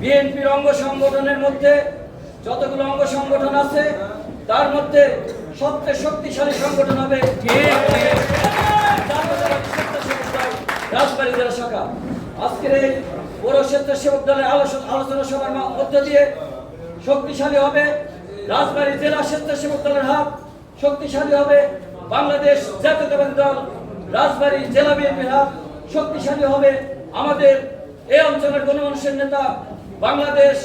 বিএনপির অঙ্গ সংগঠনের মধ্যে যতগুলো অঙ্গ সংগঠন আছে, তার মধ্যে সবচেয়ে শক্তিশালী সংগঠন হবে রাজবাড়ী জেলা শাখা। আজকের এই বড় স্বেচ্ছাসেবক দলের আলোচনা সভার মধ্য দিয়ে শক্তিশালী হবে রাজবাড়ী জেলা স্বেচ্ছাসেবক দলের হাত, শক্তিশালী হবে বাংলাদেশ জাতীয়তাবাদী দল রাজবাড়ী জেলা বিএনপির হাত শক্তিশালী হবে। আমাদের এই অঞ্চলের গণমানুষের নেতা বাংলাদেশ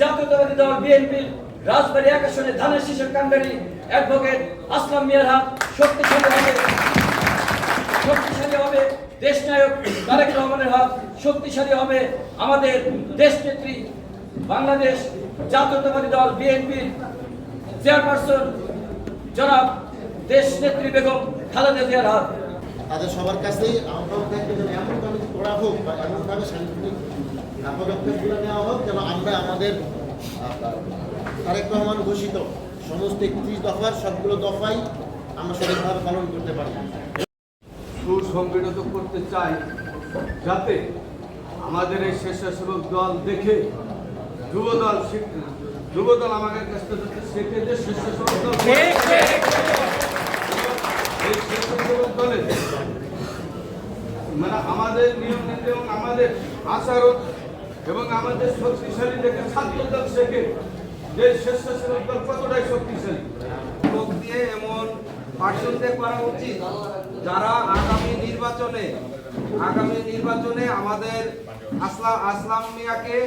জাতীয়তাবাদী দল বিএনপির রাজবাড়ী এক আসনে ধানের শীষের কান্ডারি অ্যাডভোকেট আসলাম মিয়ার হাত শক্তিশালী হবে। শক্তিশালী হবে। দেশ নায়ক তারেক রহমানের হাত শক্তিশালী হবে। আমাদের দেশ নেত্রী বাংলাদেশ জাতীয়তাবাদী দল বিএনপির চেয়ারপারসন জনাব দেশ নেত্রী বেগম খালেদা জিয়ার হাত তাদের সবার কাছেই থাকবে যেন এমনভাবে করা হোক বা এমনভাবে সাংগঠনিক পদক্ষেপগুলো নেওয়া হোক যেন আমরা আমাদের তারেক রহমান ঘোষিত সমস্ত একত্রিশ দফার সবগুলো দফাই আমরা সঠিকভাবে পালন করতে পারি। সুসংগঠিত করতে চাই যাতে আমাদের এই স্বেচ্ছাসেবক দল দেখে যুবদল শিখ- যুবদল আমাদের কাছ থেকে শেখে যে স্বেচ্ছাসেবক দল এই স্বেচ্ছাসেবক দলে মানে আমাদের নিয়ম নীতি এবং আমাদের আচরণ এবং আমাদের শক্তিশালী দেখে ছাত্রদল শেখে যে স্বেচ্ছাসেবক দল কতটাই শক্তিশালী। লোক দিয়ে এমন পার্সনতে করা উচিত যারা আগামী নির্বাচনে আগামী নির্বাচনে আমাদের আসলাম আসলাম মিয়াকে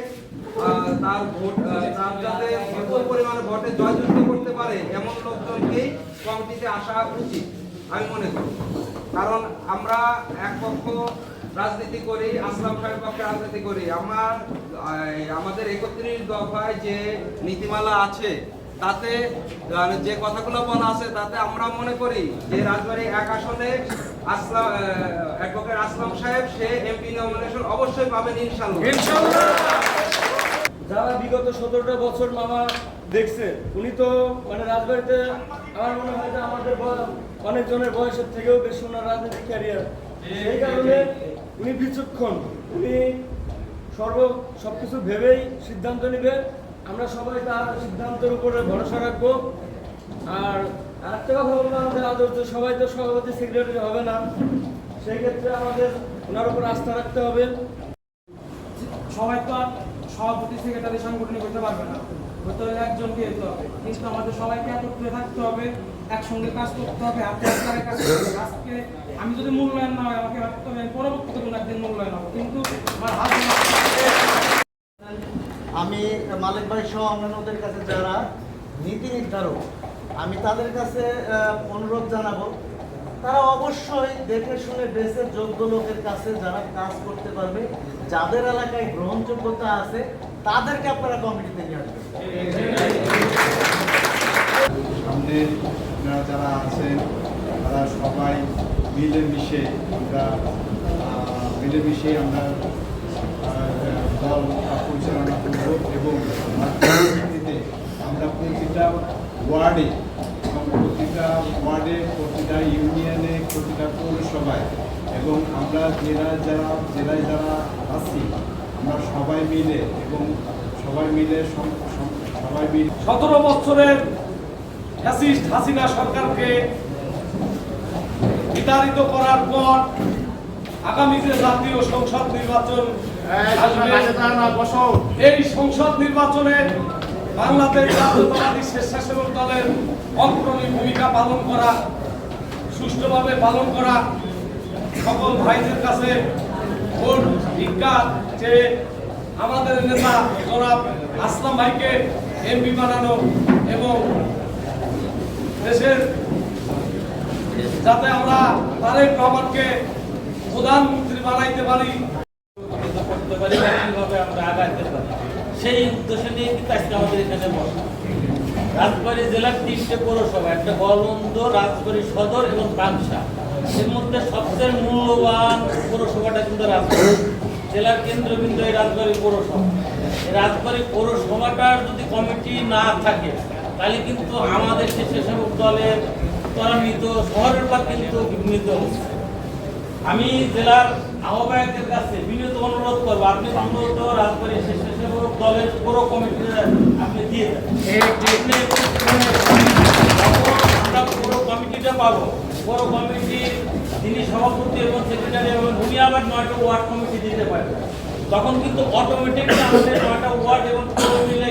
তার ভোট তার যাতে বিপুল পরিমাণে ভোটে জয়যুক্ত করতে পারে এমন লোকজনকেই কমিটিতে আসা উচিত। আমি মনে করি। কারণ আমরা এক পক্ষ রাজনীতি করি আসলাম সাহেব পক্ষে রাজনীতি করি। আমার আমাদের একত্রিশ দফায় যে নীতিমালা আছে, তাতে যে কথাগুলো বলা আছে, তাতে আমরা মনে করি যে রাজবাড়ী এক আসনে আসলাম অ্যাডভোকেট আসলাম সাহেব, সে এমপি নমিনেশন অবশ্যই পাবেন ইনশাল্লাহ যারা বিগত সতেরোটা বছর মামা দেখছে, উনি তো মানে রাজবাড়িতে আমার মনে হয় যে আমাদের অনেকজনের বয়সের থেকেও বেশি ওনার রাজনৈতিক ক্যারিয়ার সেই কারণে উনি বিচক্ষণ। উনি সর্ব সবকিছু ভেবেই সিদ্ধান্ত নেবে। আমরা সবাই তার সিদ্ধান্তের উপরে ভরসা রাখব। আর আরেকটা কথা বলব আমাদের আদর্শ সবাই তো সভাপতি সেক্রেটারি হবে না। সেই ক্ষেত্রে আমাদের ওনার উপর আস্থা রাখতে হবে। সবাই তো আর সভাপতি সেক্রেটারি সাংগঠনিক হতে পারবে না। একজনকে যেতে হবে? কিন্তু আমাদের সবাইকে একত্রে থাকতে হবে, একসঙ্গে কাজ করতে হবে আজকে আমি যদি মূল্যায়ন না হয়, আমাকে ভাবতে হবে পরবর্তীতে কোনো একদিন মূল্যায়ন হব। কিন্তু আমার হাত আমি মালিক ভাই সহ অন্যান্যদের কাছে যারা নীতি নির্ধারক, আমি তাদের কাছে অনুরোধ জানাব, তারা অবশ্যই দেখে শুনে বেছে যোগ্য লোকের কাছে যারা কাজ করতে পারবে, যাদের এলাকায় গ্রহণযোগ্যতা আছে তাদেরকে আপনারা কমিটিতে নিয়ে আসবেন সামনে আপনারা যারা আছেন, তারা সবাই মিলেমিশে আমরা মিলেমিশে আমরা দল পরিচালনা করব এবং আমরা প্রতিটা ওয়ার্ডে, এবং প্রতিটা ওয়ার্ডে, প্রতিটা ইউনিয়নে, প্রতিটা পৌরসভায়, এবং আমরা জেলা যারা, জেলায় যারা আছি আমরা সবাই মিলে এবং সবাই মিলে সবাই মিলে সতেরো বছরের ফ্যাসিস্ট হাসিনা সরকারকে বিতাড়িত করার পর আগামী যে জাতীয় সংসদ নির্বাচন এই সংসদ নির্বাচনে বাংলাদেশ জাতীয়তাবাদী স্বেচ্ছাসেবক দলের অগ্রণী ভূমিকা পালন করা সুষ্ঠুভাবে পালন করা সকল ভাইদের কাছে ভোট, ভিক্ষা যে আমাদের নেতা জনাব আসলাম ভাইকে এমপি বানানো এবং দেশের যাতে আমরা তারেক রহমানকে প্রধানমন্ত্রী বানাইতে পারি। আমরা পারি। সেই উদ্দেশ্য নিয়ে কিন্তু আজকে আমাদের এখানে বসা। রাজবাড়ী জেলার তিনটে পৌরসভা, একটা গলন্দ রাজবাড়ী সদর এবং বাংশা এর মধ্যে সবচেয়ে মূল্যবান পৌরসভাটা কিন্তু রাজবাড়ী। জেলার কেন্দ্রবিন্দু এই রাজবাড়ী পৌরসভা। এই রাজবাড়ী পৌরসভাটার যদি কমিটি না থাকে, তাহলে কিন্তু আমাদের স্বেচ্ছাসেবক দলের ত্বরান্বিত, শহরের পর কিন্তু বিঘ্নিত হচ্ছে। আমি জেলার আহ্বায়কের কাছে বিনীত অনুরোধ করব আপনি দ্রুত রাজবাড়ী স্বেচ্ছাসেবক দলের পুরো কমিটিতে আপনি দিয়ে দেন। আমরা পুরো কমিটিটা পাবো। পুরো কমিটির যিনি সভাপতি এবং সেক্রেটারি এবং উনি আবার নয়টা ওয়ার্ড কমিটি দিতে পারবেন। তখন কিন্তু অটোমেটিকলি আমাদের নয়টা ওয়ার্ড এবং পুরো মিলে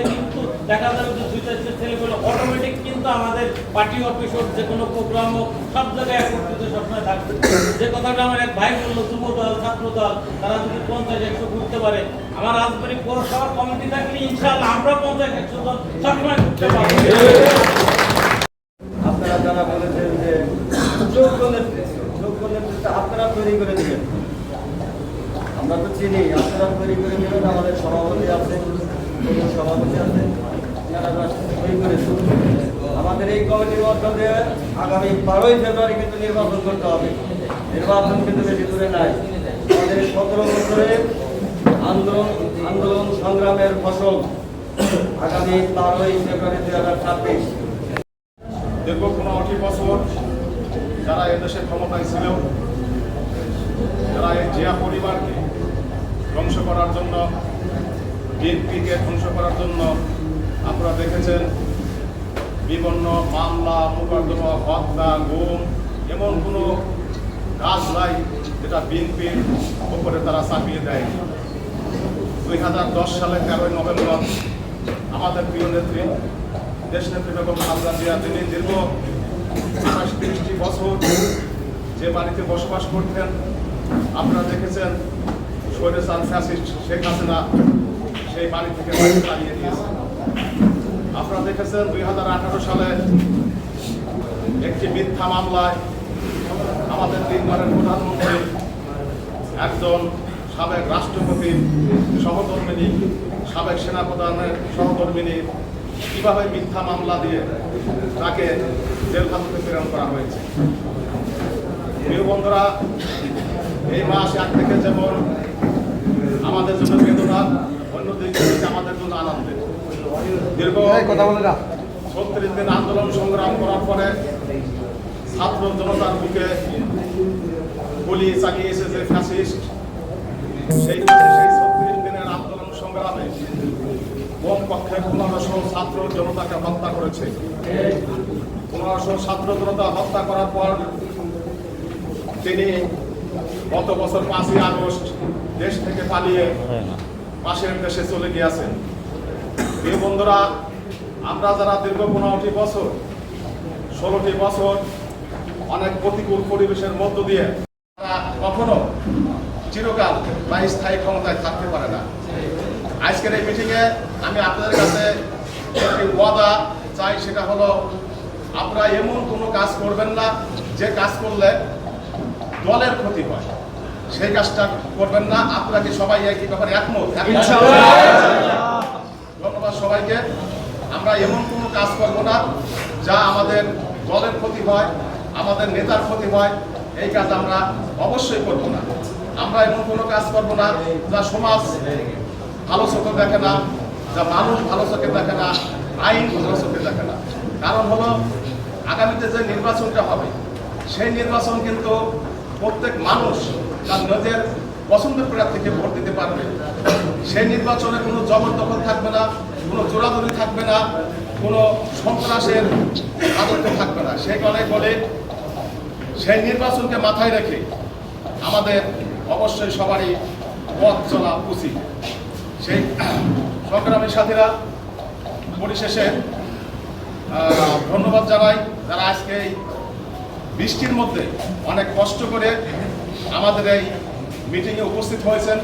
দেখা যাবে যে দুইটা ছেলেগুলো অটোমেটিক কিন্তু আমাদের পার্টি অফিস হোক, যে কোনো প্রোগ্রাম হোক, সব জায়গায় একত্রিত সবসময় থাকবে। যে কথাটা আমার এক ভাই বলল যুব দল ছাত্র দল তারা যদি পঞ্চাশ, একশো পারে, আমার রাজবাড়ি পৌরসভার কমিটি থাকলে আমরা পঞ্চাশ, একশো জন সবসময় পারব। আপনারা যারা বলেছেন যে যোগ্য নেতৃত্ব যোগ্য নেতৃত্ব আপনারা তৈরি করে দিবেন। আমরা তো চিনি, আপনারা তৈরি করে দিবেন, আমাদের সভাপতি আছেন সভাপতি আছেন আমাদের এই কমিটির মধ্য দিয়ে আগামী বারোই ফেব্রুয়ারি কিন্তু নির্বাচন করতে হবে। নির্বাচন কিন্তু বেশি দূরে নাই। আমাদের সতেরো বছরের আন্দোলন আন্দোলন সংগ্রামের ফসল আগামী বারোই ফেব্রুয়ারি দুই হাজার ছাব্বিশ। দীর্ঘ পনেরোটি বছর যারা এদেশে ক্ষমতায় ছিল, যারা এই জিয়া পরিবারকে ধ্বংস করার জন্য, বিএনপিকে ধ্বংস করার জন্য আপনারা দেখেছেন বিভিন্ন মামলা, মোকদ্দমা, হত্যা, গুম, এমন কোনো কাজ নাই যেটা বিএনপির ওপরে তারা চাপিয়ে দেয় দুই হাজার দশ সালের তেরোই নভেম্বর আমাদের প্রিয় নেত্রী, দেশ নেত্রী বেগম খালেদা জিয়া, তিনি দীর্ঘ আঠাশ তিরিশটি বছর যে বাড়িতে বসবাস করতেন। আপনারা দেখেছেন সৈরেসাল ফ্যাসিস্ট শেখ হাসিনা সেই বাড়ি থেকে তাড়িয়ে দিয়েছেন আপনারা দেখেছেন দুই হাজার আঠারো সালে একটি মিথ্যা মামলায় আমাদের তিনবারের প্রধানমন্ত্রী একজন সাবেক রাষ্ট্রপতি সহধর্মিনী সাবেক সেনাপ্রধানের সহধর্মিনী কীভাবে মিথ্যা মামলা দিয়ে তাকে জেল হাজতে প্রেরণ করা হয়েছে। প্রিয় বন্ধুরা, এই মাস এক থেকে যেমন আমাদের জন্য বেদনা, অন্যদিকে আমাদের জন্য আনন্দের। দীর্ঘ কথা বলে না ছত্রিশ দিন আন্দোলন সংগ্রাম করার পরে ছাত্র জনতার বুকে গুলি চালিয়েছে যে ফ্যাসিস্ট সেই সেই ছত্রিশ দিনের আন্দোলন সংগ্রামে কোন পক্ষে পনেরোশো ছাত্র জনতাকে হত্যা করেছে। পনেরোশো ছাত্র জনতা হত্যা করার পর তিনি গত বছর পাঁচই আগস্ট দেশ থেকে পালিয়ে পাশের দেশে চলে গিয়েছেন। প্রিয় বন্ধুরা, আমরা যারা দীর্ঘ পনেরোটি বছর, ষোলোটি বছর অনেক প্রতিকূল পরিবেশের মধ্য দিয়ে তারা কখনো চিরকাল বা স্থায়ী ক্ষমতায় থাকতে পারে না। আজকের এই মিটিংয়ে আমি আপনাদের কাছে একটি ওয়াদা চাই, সেটা হলো, আপনারা এমন কোনো কাজ করবেন না, যে কাজ করলে দলের ক্ষতি হয়। সেই কাজটা করবেন না, আপনারা কি সবাই একই ব্যাপারে একমত? সবাইকে, আমরা এমন কোনো কাজ করব না যা আমাদের দলের ক্ষতি হয়, আমাদের নেতার ক্ষতি হয়, এই কাজ আমরা অবশ্যই করব না। আমরা এমন কোনো কাজ করব না যা সমাজ ভালো চোখে দেখে না, যা মানুষ ভালো চোখে দেখে না, আইন ভালো চোখে দেখে না। কারণ হলো, আগামীতে যে নির্বাচনটা হবে, সেই নির্বাচন কিন্তু প্রত্যেক মানুষ তার নিজের পছন্দের প্রার্থীকে ভোট দিতে পারবে। সেই নির্বাচনে কোনো জবরদখল থাকবে না কোনো জোরাজুরি থাকবে না, কোনো সন্ত্রাসের রাজত্ব থাকবে না। সেই কারণে বলে, সেই নির্বাচনকে মাথায় রেখে আমাদের অবশ্যই সবারই পথ চলা উচিত। সেই সংগ্রামী সাথীরা, পরিশেষে ধন্যবাদ জানাই যারা আজকে এই বৃষ্টির মধ্যে অনেক কষ্ট করে আমাদের এই মিটিংয়ে উপস্থিত হয়েছেন।